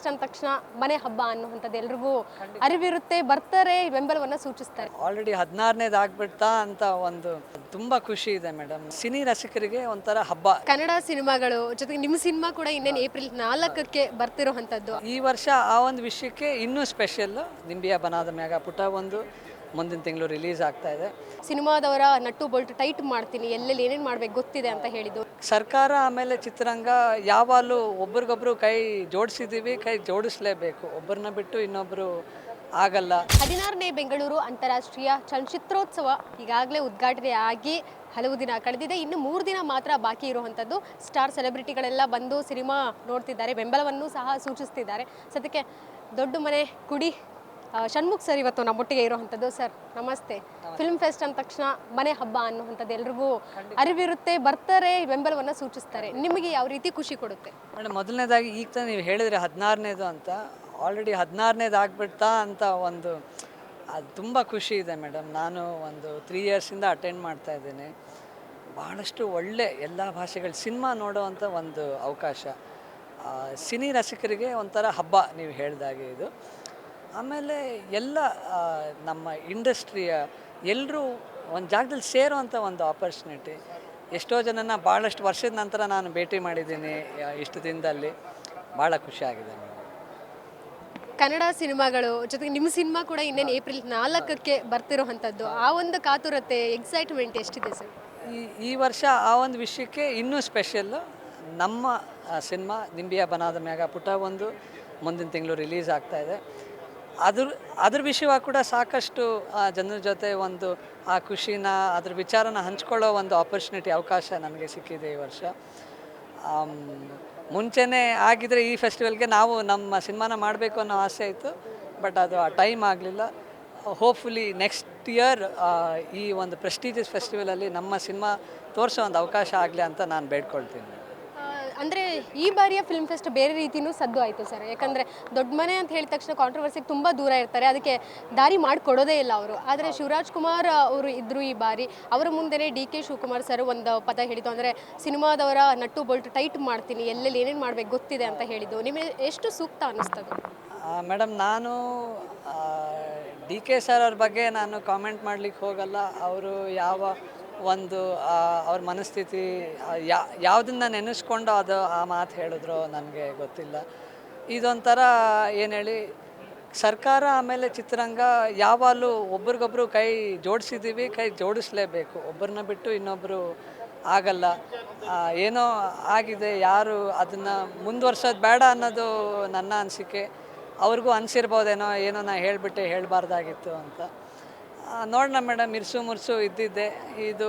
Fest ಅಂದ ತಕ್ಷಣ ಮನೆ ಹಬ್ಬ ಅನ್ನುವಂಥದ್ದು ಎಲ್ರಿಗೂ ಅರಿವಿರುತ್ತೆ ಬರ್ತಾರೆ ಬೆಂಬಲವನ್ನು ಸೂಚಿಸ್ತಾರೆ. ಆಲ್ರೆಡಿ ಹದಿನಾರನೇದು ಆಗ್ಬಿಡ್ತಾ ಅಂತ ಒಂದು ತುಂಬ ಖುಷಿ ಇದೆ ಮೇಡಮ್ ಸಿನಿ ರಸಿಕರಿಗೆ ಒಂಥರ ಹಬ್ಬ. ಕನ್ನಡ ಸಿನಿಮಾಗಳು ಜೊತೆಗೆ ನಿಮ್ಮ ಸಿನಿಮಾ ಕೂಡ ಇನ್ನೇನು ಏಪ್ರಿಲ್ ನಾಲ್ಕಕ್ಕೆ ಬರ್ತಿರುವಂಥದ್ದು. ಈ ವರ್ಷ ಆ ಒಂದು ವಿಷಯಕ್ಕೆ ಇನ್ನೂ ಸ್ಪೆಷಲ್ ನಿಂಬಿಯ ಬನಾದ ಮ್ಯಾಗ ಪುಟ ಒಂದು. ಮುಂದಿನ ತಿಂಗಳು ರಿಲೀಸ್ ಆಗ್ತಾ ಇದೆ. ಸಿನಿಮಾದವರ ನಟ್ಟು ಬೋಲ್ಟ್ ಟೈಟ್ ಮಾಡ್ತೀನಿ ಎಲ್ಲೆಲ್ಲಿ ಏನೇನು ಮಾಡ್ಬೇಕು ಗೊತ್ತಿದೆ ಅಂತ ಹೇಳಿದ್ದು. ಸರ್ಕಾರ ಆಮೇಲೆ ಚಿತ್ರರಂಗ ಯಾವಾಗಲೂ ಒಬ್ರಿಗೊಬ್ರು ಕೈ ಜೋಡಿಸಿದ್ದೀವಿ ಕೈ ಜೋಡಿಸ್ಲೇಬೇಕು. ಒಬ್ಬರನ್ನ ಬಿಟ್ಟು ಇನ್ನೊಬ್ಬರು ಆಗಲ್ಲ. ಹದಿನಾರನೇ ಬೆಂಗಳೂರು ಅಂತಾರಾಷ್ಟ್ರೀಯ ಚಲನಚಿತ್ರೋತ್ಸವ ಈಗಾಗಲೇ ಉದ್ಘಾಟನೆ ಆಗಿ ಹಲವು ದಿನ ಕಳೆದಿದೆ. ಇನ್ನು ಮೂರು ದಿನ ಮಾತ್ರ ಬಾಕಿ ಇರುವಂಥದ್ದು. ಸ್ಟಾರ್ ಸೆಲೆಬ್ರಿಟಿಗಳೆಲ್ಲ ಬಂದು ಸಿನಿಮಾ ನೋಡ್ತಿದ್ದಾರೆ ಬೆಂಬಲವನ್ನು ಸಹ ಸೂಚಿಸ್ತಿದ್ದಾರೆ. ಸದ್ಯಕ್ಕೆ ದೊಡ್ಡ ಮನೆ ಕುಡಿ ಷಣ್ಮುಖ್ ಸರ್ ಇವತ್ತು ನಮ್ಮೊಟ್ಟಿಗೆ ಇರುವಂಥದ್ದು. ಸರ್ ನಮಸ್ತೆ. ಫಿಲ್ಮ್ ಫೆಸ್ಟ್ ಅಂದ ತಕ್ಷಣ ಮನೆ ಹಬ್ಬ ಅನ್ನುವಂಥದ್ದು ಎಲ್ರಿಗೂ ಅರಿವಿರುತ್ತೆ ಬರ್ತಾರೆ ಬೆಂಬಲವನ್ನು ಸೂಚಿಸ್ತಾರೆ. ನಿಮಗೆ ಯಾವ ರೀತಿ ಖುಷಿ ಕೊಡುತ್ತೆ? ಮೇಡಮ್ ಮೊದಲನೇದಾಗಿ ಈಗ ತಾನೇ ನೀವು ಹೇಳಿದ್ರೆ ಹದಿನಾರನೇದು ಅಂತ. ಆಲ್ರೆಡಿ ಹದಿನಾರನೇದು ಆಗ್ಬಿಡ್ತಾ ಅಂತ ಒಂದು ಅದು ತುಂಬ ಖುಷಿ ಇದೆ ಮೇಡಮ್. ನಾನು ಒಂದು ತ್ರೀ ಇಯರ್ಸಿಂದ ಅಟೆಂಡ್ ಮಾಡ್ತಾ ಇದ್ದೀನಿ. ಭಾಳಷ್ಟು ಒಳ್ಳೆ ಎಲ್ಲ ಭಾಷೆಗಳ ಸಿನಿಮಾ ನೋಡೋವಂಥ ಒಂದು ಅವಕಾಶ. ಸಿನಿ ರಸಿಕರಿಗೆ ಒಂಥರ ಹಬ್ಬ ನೀವು ಹೇಳ್ದಾಗೆ ಇದು. ಆಮೇಲೆ ಎಲ್ಲ ನಮ್ಮ ಇಂಡಸ್ಟ್ರಿಯ ಎಲ್ಲರೂ ಒಂದು ಜಾಗದಲ್ಲಿ ಸೇರುವಂಥ ಒಂದು ಆಪರ್ಚುನಿಟಿ ಎಷ್ಟೋ ಜನನ ಭಾಳಷ್ಟು ವರ್ಷದ ನಂತರ ನಾನು ಭೇಟಿ ಮಾಡಿದ್ದೀನಿ ಇಷ್ಟು ದಿನದಲ್ಲಿ. ಭಾಳ ಖುಷಿಯಾಗಿದೆ ಕನ್ನಡ ಸಿನಿಮಾಗಳು ಜೊತೆಗೆ ನಿಮ್ಮ ಸಿನಿಮಾ ಕೂಡ ಇನ್ನೇನು ಏಪ್ರಿಲ್ ನಾಲ್ಕಕ್ಕೆ ಬರ್ತಿರೋವಂಥದ್ದು ಆ ಒಂದು ಕಾತುರತೆ ಎಕ್ಸೈಟ್ಮೆಂಟ್ ಎಷ್ಟಿದೆ ಸರ್? ಈ ಈ ವರ್ಷ ಆ ಒಂದು ವಿಷಯಕ್ಕೆ ಇನ್ನೂ ಸ್ಪೆಷಲ್ಲು ನಮ್ಮ ಸಿನಿಮಾ ನಿಂಬಿಯ ಬನಾದ ಮ್ಯಾಗ ಪುಟ ಒಂದು ಮುಂದಿನ ತಿಂಗಳು ರಿಲೀಸ್ ಆಗ್ತಾ ಇದೆ. ಅದ್ರ ಅದ್ರ ವಿಷಯವಾಗಿ ಕೂಡ ಸಾಕಷ್ಟು ಜನರ ಜೊತೆ ಒಂದು, ಆ, ಖುಷಿನ, ಅದ್ರ ವಿಚಾರನ ಹಂಚ್ಕೊಳ್ಳೋ ಒಂದು ಆಪರ್ಚುನಿಟಿ ಅವಕಾಶ ನನಗೆ ಸಿಕ್ಕಿದೆ ಈ ವರ್ಷ. ಮುಂಚೆನೇ ಆಗಿದ್ರೆ ಈ ಫೆಸ್ಟಿವಲ್ಗೆ ನಾವು ನಮ್ಮ ಸಿನಿಮಾನ ಮಾಡಬೇಕು ಅನ್ನೋ ಆಸೆ ಇತ್ತು ಬಟ್ ಅದು ಆ ಟೈಮ್ ಆಗಲಿಲ್ಲ. ಹೋಪ್ಫುಲಿ ನೆಕ್ಸ್ಟ್ ಇಯರ್ ಈ ಒಂದು ಪ್ರೆಸ್ಟೀಜಿಯಸ್ ಫೆಸ್ಟಿವಲಲ್ಲಿ ನಮ್ಮ ಸಿನಿಮಾ ತೋರಿಸೋ ಒಂದು ಅವಕಾಶ ಆಗಲಿ ಅಂತ ನಾನು ಬೇಡ್ಕೊಳ್ತೀನಿ. ಅಂದ್ರೆ ಈ ಬಾರಿಯ ಫಿಲ್ಮ್ ಫೆಸ್ಟ್ ಬೇರೆ ರೀತಿನೂ ಸದ್ದು ಆಯಿತು ಸರ್. ಯಾಕಂದ್ರೆ ದೊಡ್ಡ ಮನೆ ಅಂತ ಹೇಳಿದ ತಕ್ಷಣ ಕಾಂಟ್ರವರ್ಸಿಗೆ ತುಂಬ ದೂರ ಇರ್ತಾರೆ. ಅದಕ್ಕೆ ದಾರಿ ಮಾಡಿಕೊಡೋದೇ ಇಲ್ಲ ಅವರು. ಆದರೆ ಶಿವರಾಜ್ ಕುಮಾರ್ ಅವರು ಇದ್ರು ಈ ಬಾರಿ ಅವರ ಮುಂದೆನೇ ಡಿ ಕೆ ಶಿವಕುಮಾರ್ ಸರ್ ಒಂದು ಪದ ಹೇಳಿದ್ದು. ಅಂದರೆ ಸಿನಿಮಾದವರ ನಟ್ಟು ಬೋಲ್ಟ್ ಟೈಟ್ ಮಾಡ್ತೀನಿ ಎಲ್ಲೆಲ್ಲಿ ಏನೇನು ಮಾಡ್ಬೇಕು ಗೊತ್ತಿದೆ ಅಂತ ಹೇಳಿದ್ದು. ನಿಮಗೆ ಎಷ್ಟು ಸೂಕ್ತ ಅನ್ನಿಸ್ತದೆ? ಮೇಡಮ್ ನಾನು ಡಿ ಕೆ ಸರ್ ಅವ್ರ ಬಗ್ಗೆ ನಾನು ಕಾಮೆಂಟ್ ಮಾಡ್ಲಿಕ್ಕೆ ಹೋಗಲ್ಲ. ಅವರು ಯಾವ ಒಂದು ಅವ್ರ ಮನಸ್ಥಿತಿ ಯಾ, ಯಾವುದನ್ನ ನೆನೆಸ್ಕೊಂಡು ಅದು, ಆ ಮಾತು ಹೇಳಿದ್ರು ನನಗೆ ಗೊತ್ತಿಲ್ಲ. ಇದೊಂಥರ ಏನು ಹೇಳಿ, ಸರ್ಕಾರ ಆಮೇಲೆ ಚಿತ್ರರಂಗ ಯಾವಾಗಲೂ ಒಬ್ರಿಗೊಬ್ರು ಕೈ ಜೋಡಿಸಿದ್ದೀವಿ ಕೈ ಜೋಡಿಸ್ಲೇಬೇಕು. ಒಬ್ಬರನ್ನ ಬಿಟ್ಟು ಇನ್ನೊಬ್ಬರು ಆಗಲ್ಲ. ಏನೋ ಆಗಿದೆ, ಯಾರು ಅದನ್ನು ಮುಂದುವರ್ಸೋದು ಬೇಡ ಅನ್ನೋದು ನನ್ನ ಅನಿಸಿಕೆ. ಅವ್ರಿಗೂ ಅನಿಸಿರ್ಬೋದೇನೋ, ಏನೋ ನಾ ಹೇಳಿಬಿಟ್ಟೆ, ಹೇಳಬಾರ್ದಾಗಿತ್ತು ಅಂತ. ನೋಡೋಣ ಮೇಡಮ್ ಇರ್ಸು ಮುರ್ಸು ಇದ್ದಿದ್ದೆ. ಇದು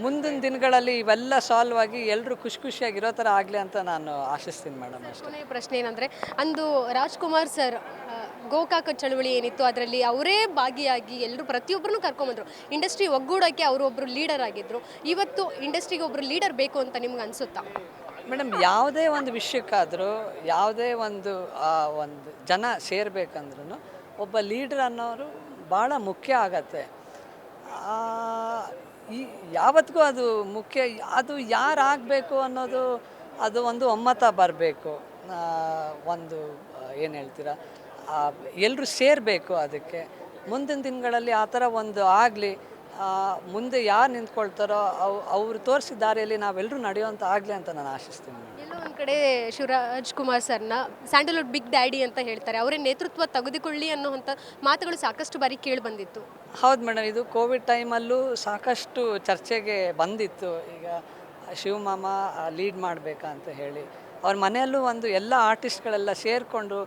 ಮುಂದಿನ ದಿನಗಳಲ್ಲಿ ಇವೆಲ್ಲ ಸಾಲ್ವ್ ಆಗಿ ಎಲ್ಲರೂ ಖುಷಿ ಖುಷಿಯಾಗಿರೋ ಥರ ಆಗಲಿ ಅಂತ ನಾನು ಆಶಿಸ್ತೀನಿ ಮೇಡಮ್ ಅಷ್ಟೇ. ಕೊನೆಯ ಪ್ರಶ್ನೆ ಏನಂದರೆ ಅಂದು ರಾಜ್ಕುಮಾರ್ ಸರ್ ಆ, ಗೋಕಾಕ ಚಳುವಳಿ ಏನಿತ್ತು ಅದರಲ್ಲಿ ಅವರೇ ಭಾಗಿಯಾಗಿ ಎಲ್ಲರೂ ಪ್ರತಿಯೊಬ್ಬರನ್ನು ಕರ್ಕೊಂಬಂದರು. ಇಂಡಸ್ಟ್ರಿ ಒಗ್ಗೂಡೋಕ್ಕೆ ಅವರು ಒಬ್ಬರು ಲೀಡರ್ ಆಗಿದ್ದರು ಇವತ್ತು ಇಂಡಸ್ಟ್ರಿಗೆ ಒಬ್ಬರು ಲೀಡರ್ ಬೇಕು ಅಂತ ನಿಮ್ಗೆ ಅನಿಸುತ್ತಾ? ಮೇಡಮ್ ಯಾವುದೇ ಒಂದು ವಿಷಯಕ್ಕಾದರೂ ಯಾವುದೇ ಒಂದು ಆ, ಒಂದು ಜನ ಸೇರಬೇಕಂದ್ರೂ ಒಬ್ಬ ಲೀಡರ್ ಅನ್ನೋರು ಭಾಳ ಮುಖ್ಯ ಆಗತ್ತೆ. ಈ ಯಾವತ್ತಿಗೂ ಅದು ಮುಖ್ಯ, ಅದು ಯಾರು ಆಗಬೇಕು ಅನ್ನೋದು, ಅದು ಒಂದು ಒಮ್ಮತ ಬರಬೇಕು. ಒಂದು, ಏನು ಹೇಳ್ತೀರಾ ಎಲ್ಲರೂ ಸೇರಬೇಕು ಅದಕ್ಕೆ. ಮುಂದಿನ ದಿನಗಳಲ್ಲಿ ಆ ಥರ ಒಂದು ಆಗಲಿ ಮುಂದೆ ಯಾರು ನಿಂತ್ಕೊಳ್ತಾರೋ ಅವು, ಅವ್ರು ತೋರಿಸಿದ ದಾರಿಯಲ್ಲಿ ನಾವೆಲ್ಲರೂ ನಡೆಯುವಂಥ ಆಗಲಿ ಅಂತ ನಾನು ಆಶಿಸ್ತೀನಿ. ಒಂದು ಕಡೆ ಶಿವರಾಜ್ ಕುಮಾರ್ ಸರ್ನ ಸ್ಯಾಂಡಲ್ವುಡ್ ಬಿಗ್ ಡ್ಯಾಡಿ ಅಂತ ಹೇಳ್ತಾರೆ. ಅವರ ನೇತೃತ್ವ ತೆಗೆದುಕೊಳ್ಳಿ ಅನ್ನುವಂಥ ಮಾತುಗಳು ಸಾಕಷ್ಟು ಬಾರಿ ಕೇಳಿ ಬಂದಿತ್ತು. ಹೌದು ಮೇಡಮ್ ಇದು ಕೋವಿಡ್ ಟೈಮಲ್ಲೂ ಸಾಕಷ್ಟು ಚರ್ಚೆಗೆ ಬಂದಿತ್ತು. ಈಗ ಶಿವಮಾಮ ಲೀಡ್ ಮಾಡಬೇಕಾ ಅಂತ ಹೇಳಿ. ಅವ್ರ ಮನೆಯಲ್ಲೂ ಒಂದು ಎಲ್ಲ ಆರ್ಟಿಸ್ಟ್ಗಳೆಲ್ಲ ಸೇರಿಕೊಂಡು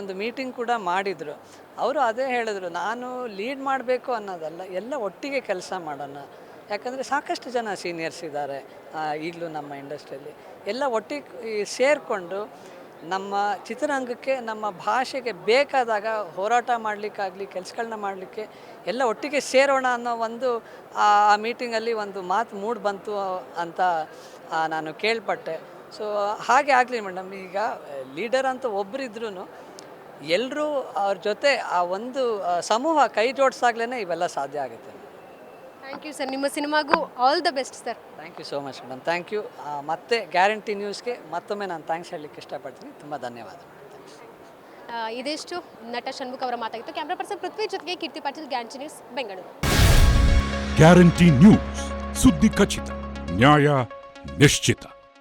ಒಂದು ಮೀಟಿಂಗ್ ಕೂಡ ಮಾಡಿದರು. ಅವರು ಅದೇ ಹೇಳಿದ್ರು, ನಾನು ಲೀಡ್ ಮಾಡಬೇಕು ಅನ್ನೋದಲ್ಲ, ಎಲ್ಲ ಒಟ್ಟಿಗೆ ಕೆಲಸ ಮಾಡೋಣ. ಯಾಕಂದರೆ ಸಾಕಷ್ಟು ಜನ ಸೀನಿಯರ್ಸ್ ಇದ್ದಾರೆ ಈಗಲೂ ನಮ್ಮ ಇಂಡಸ್ಟ್ರಿಯಲ್ಲಿ ಎಲ್ಲ ಒಟ್ಟಿಗೆ ಸೇರಿಕೊಂಡು ನಮ್ಮ ಚಿತ್ರರಂಗಕ್ಕೆ, ನಮ್ಮ ಭಾಷೆಗೆ ಬೇಕಾದಾಗ ಹೋರಾಟ ಮಾಡಲಿಕ್ಕಾಗಲಿ ಕೆಲಸಗಳನ್ನ ಮಾಡಲಿಕ್ಕೆ ಎಲ್ಲ ಒಟ್ಟಿಗೆ ಸೇರೋಣ ಅನ್ನೋ ಒಂದು, ಆ ಮೀಟಿಂಗಲ್ಲಿ ಒಂದು ಮಾತು ಮೂಡ್ ಬಂತು ಅಂತ ನಾನು ಕೇಳ್ಪಟ್ಟೆ. ಸೊ ಹಾಗೆ ಆಗಲಿ ಮೇಡಮ್ ಈಗ ಲೀಡರ್ ಅಂತ ಒಬ್ಬರಿದ್ರೂ ಎಲ್ಲರೂ ಅವ್ರ ಜೊತೆ ಆ ಒಂದು ಸಮೂಹ ಕೈ ಜೋಡಿಸಾಗ್ಲೇ ಇವೆಲ್ಲ ಸಾಧ್ಯ ಆಗುತ್ತೆ. Thank you sir. ನಿಮ್ಮ ಸಿನಿಮಾಗೂ all the best sir. Thank you so much madam. Thank you. ಮತ್ತೆ ಗ್ಯಾರಂಟಿ ನ್ಯೂಸ್ಗೆ ಮತ್ತೊಮ್ಮೆ ನಾನು ಥ್ಯಾಂಕ್ಸ್ ಹೇಳಲಿಕ್ಕೆ ಇಷ್ಟಪಡ್ತೀನಿ. ತುಂಬ ಧನ್ಯವಾದ. ಇದಿಷ್ಟು. ನಟ ಷಣ್ಮುಖ ಅವರ ಮಾತಾಗಿತ್ತು. ಕ್ಯಾಮ್ರಾ ಪರ್ಸನ್ ಪೃಥ್ವಿ ಜೊತೆಗೆ Keerthi Patil guarantee news Bengaluru. Guarantee news. ಸುದ್ದಿ ಖಚಿತ ನ್ಯಾಯ ನಿಶ್ಚಿತ.